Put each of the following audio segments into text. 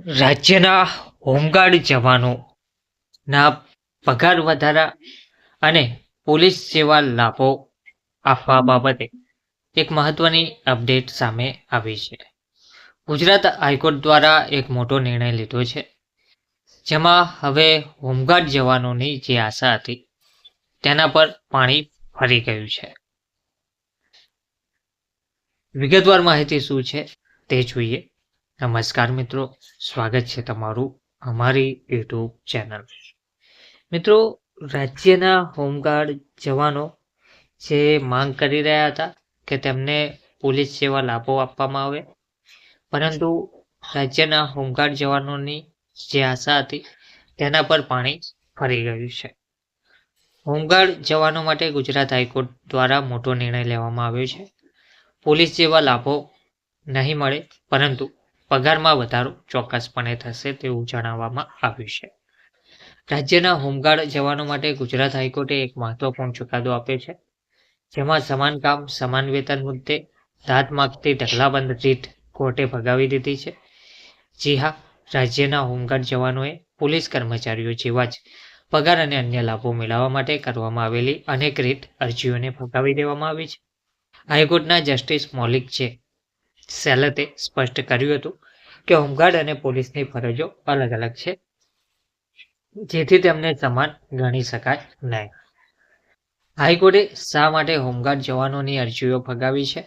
રાજ્યના હોમગાર્ડ જવાનોના પગાર વધારા અને પોલીસ જેવા લાભો આપવા બાબતે એક મહત્વની અપડેટ સામે આવી છે. ગુજરાત હાઈકોર્ટ દ્વારા એક મોટો નિર્ણય લીધો છે, જેમાં હવે હોમગાર્ડ જવાનોની જે આશા હતી તેના પર પાણી ફરી ગયું છે. વિગતવાર માહિતી શું છે તે જોઈએ. નમસ્કાર મિત્રો, સ્વાગત છે તમારું અમારી યુટ્યુબ ચેનલ. મિત્રો, રાજ્યના હોમગાર્ડ જવાનો જે માંગ કરી રહ્યા હતા કે તેમને પોલીસ જેવા લાભો આપવામાં આવે, પરંતુ રાજ્યના હોમગાર્ડ જવાનોની જે આશા હતી તેના પર પાણી ફરી ગયું છે. હોમગાર્ડ જવાનો માટે ગુજરાત હાઈકોર્ટ દ્વારા મોટો નિર્ણય લેવામાં આવ્યો છે. પોલીસ જેવા લાભો નહીં મળે, પરંતુ પગારમાં વધારો ચોક્કસપણે થશે તેવું જણાવવામાં આવ્યું છે. રાજ્યના હોમગાર્ડ જવાનો માટે ગુજરાત હાઈકોર્ટે એક મહત્વપૂર્ણ ચુકાદો આપ્યો છે, જેમાં સમાન કામ, સમાન વેતન મુદ્દે દાંત માગતી ઢગલાબંધ રીત કોર્ટે ભગાવી દીધી છે. જી હા, રાજ્યના હોમગાર્ડ જવાનોએ પોલીસ કર્મચારીઓ જેવા જ પગાર અને અન્ય લાભો મેળવવા માટે કરવામાં આવેલી અનેક રીત અરજીઓને ભગાવી દેવામાં આવી છે. હાઈકોર્ટના જસ્ટિસ મૌલિક છે સેલતે સ્પષ્ટ કર્યું હતું કે હોમગાર્ડ અને પોલીસની ફરજો અલગ અલગ છે. જેથી તેમને સમાન ગણી શકાય નહીં. હાઈકોર્ટે શા માટે હોમગાર્ડ જવાનોની અરજીઓ ફગાવી છે?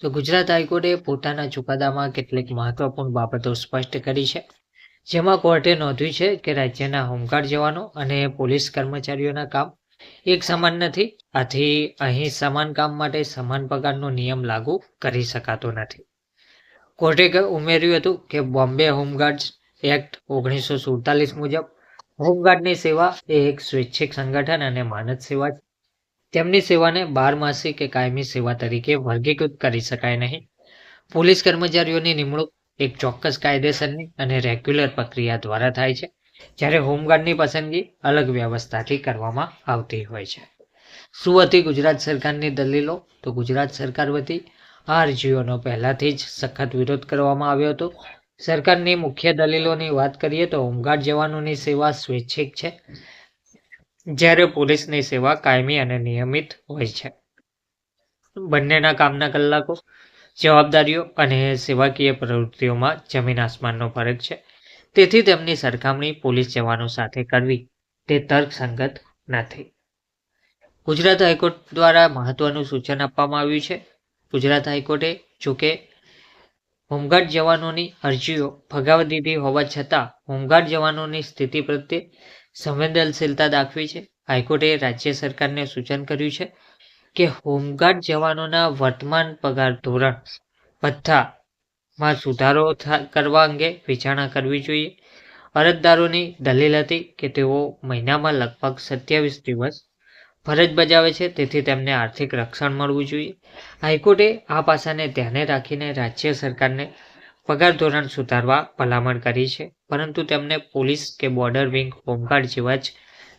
તો ગુજરાત હાઈકોર્ટે પોતાના ચુકાદામાં કેટલીક મહત્વપૂર્ણ બાબતો સ્પષ્ટ કરી છે. જેમાં કોર્ટે નોંધ્યું છે કે રાજ્યના હોમગાર્ડ જવાનો અને પોલીસ કર્મચારીઓના કામ એક સમાન નથી. આથી અહીં સમાન કામ માટે સમાન પગારનો નિયમ લાગુ કરી શકાતો નથી. કોર્ટે ઉમેર્યું હતું કે બોમ્બે હોમગાર્ડ્સ એક્ટ ઓગણીસો સુડતાલીસ મુજબ હોમગાર્ડની સેવા એ એક સ્વૈચ્છિક સંગઠન અને માનદ સેવા છે. તેમની સેવાને બારમાસી કે કાયમી સેવા તરીકે વર્ગીકૃત કરી શકાય નહીં. પોલીસ કર્મચારીઓની નિમણૂક એક ચોક્કસ કાયદેસરની અને રેગ્યુલર પ્રક્રિયા દ્વારા થાય છે. જ્યારે હોમગાર્ડની પસંદગી અલગ વ્યવસ્થાથી કરવામાં આવતી હોય છે. શું હતી ગુજરાત સરકારની દલીલો? તો ગુજરાત સરકાર વતી આ અરજીઓનો પહેલાથી જ સખત વિરોધ કરવામાં આવ્યો હતો. સરકારની મુખ્ય દલીલોની વાત કરીએ તો હોમગાર્ડ જવાનોની સેવા સ્વૈચ્છિક છે, જ્યારે પોલીસની સેવા કાયમી અને નિયમિત હોય છે. બંનેના કામના કલાકો, જવાબદારીઓ અને સેવાકીય પ્રવૃત્તિઓમાં જમીન આસમાનનો ફરક છે. તેથી તેમની સરખામણી પોલીસ જવાનો સાથે કરવી તે તર્કસંગત નથી. ગુજરાત હાઈકોર્ટ દ્વારા મહત્વનું સૂચન આપવામાં આવ્યું છે. ગુજરાત હાઈકોર્ટે, જોકે, હોમગાર્ડ જવાનોની અરજીઓ ફગાવી દીધી હોવા છતાં હોમગાર્ડ જવાનોની સ્થિતિ પ્રત્યે સંવેદનશીલતા દાખવી છે. હાઈકોર્ટે રાજ્ય સરકારને સૂચન કર્યું છે કે હોમગાર્ડ જવાનોના વર્તમાન પગાર ધોરણ ભથ્થામાં સુધારો કરવા અંગે વિચારણા કરવી જોઈએ. અરજદારોની દલીલ હતી કે તેઓ મહિનામાં લગભગ સત્યાવીસ દિવસ ફરજ બજાવે છે, તેથી તેમને આર્થિક રક્ષણ મળવું જોઈએ. હાઈકોર્ટે આ પાસાને ધ્યાને રાખીને રાજ્ય સરકારને પગાર ધોરણ સુધારવા ભલામણ કરી છે, પરંતુ તેમને પોલીસ કે બોર્ડર વિંગ, હોમગાર્ડ જેવા જ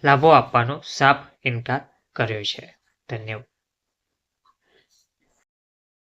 લાભો આપવાનો સાફ ઇનકાર કર્યો છે. ધન્યવાદ.